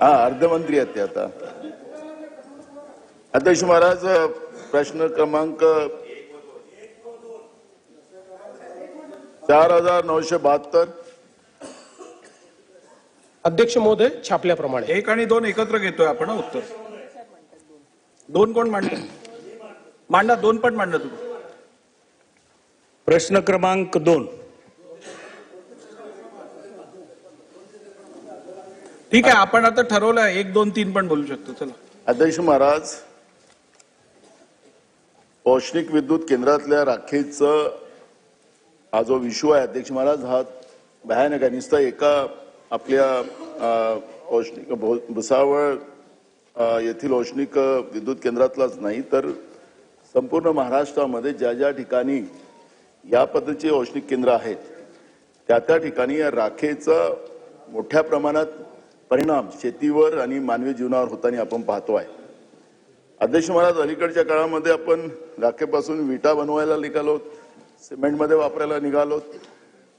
हा अर्थमंत्री आहेत ते आता. अध्यक्ष महाराज प्रश्न क्रमांक चार हजार नऊशे बहात्तर. अध्यक्ष महोदय छापल्याप्रमाणे. एक आणि दोन एकत्र घेतोय आपण हं, उत्तर. दोन कोण मांडत? मांडा दोन पण मांडा तुम्ही. प्रश्न क्रमांक दोन. ठीक आहे आपण आता ठरवलं एक दोन तीन पण बोलू शकतो चला. अध्यक्ष महाराज औष्णिक विद्युत केंद्रातल्या राखेचं हा जो विषू आहे अध्यक्ष महाराज हा भयानक आहे. नुसता एका आपल्या औष्णिक भो- भुसावळ येथील औष्णिक विद्युत केंद्रातलाच नाही तर संपूर्ण महाराष्ट्रामध्ये ज्या ज्या ठिकाणी या पद्धतीचे औष्णिक केंद्र आहेत त्या त्या ठिकाणी या राखेचं मोठ्या प्रमाणात परिणाम शेतीवर आणि मानवी जीवनावर होताना आपण पाहतो आहे. अध्यक्ष महाराज अलीकडच्या काळामध्ये आपण राखेपासून विटा बनवायला निघालो सिमेंटमध्ये वापरायला निघालो.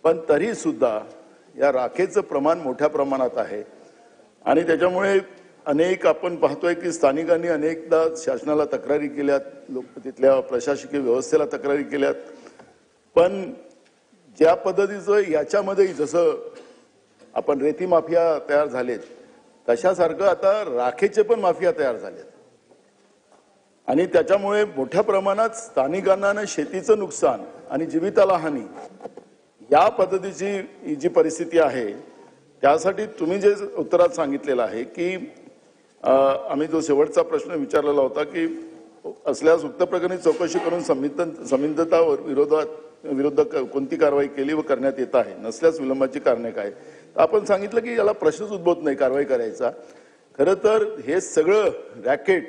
पण तरी सुद्धा या राखेचं प्रमाण मोठ्या प्रमाणात आहे. आणि त्याच्यामुळे अनेक आपण पाहतोय की स्थानिकांनी अनेकदा शासनाला तक्रारी केल्यात लोक तिथल्या प्रशासकीय व्यवस्थेला तक्रारी केल्यात. पण ज्या पद्धतीचं याच्यामध्येही जसं आपण रेती माफिया तयार झालेत. तशासारखं आता राखेचे पण माफिया तयार झालेत. आणि त्याच्यामुळे मोठ्या प्रमाणात स्थानिकांना शेतीचं नुकसान आणि जीविताला हानी या पद्धतीची ही जी परिस्थिती आहे त्यासाठी तुम्ही जे उत्तरात सांगितलेलं आहे की आम्ही जो शेवटचा प्रश्न विचारलेला होता की असल्यास उक्त प्रकरणी चौकशी करून संमित संबंधितावर विरोधात विरुद्ध कोणती कारवाई केली व करण्यात येत आहे? नसल्यास विलंबाची कारणे काय? तर आपण सांगितलं की याला प्रश्नच उद्भवत नाही कारवाई करायचा. खरं तर हे सगळं रॅकेट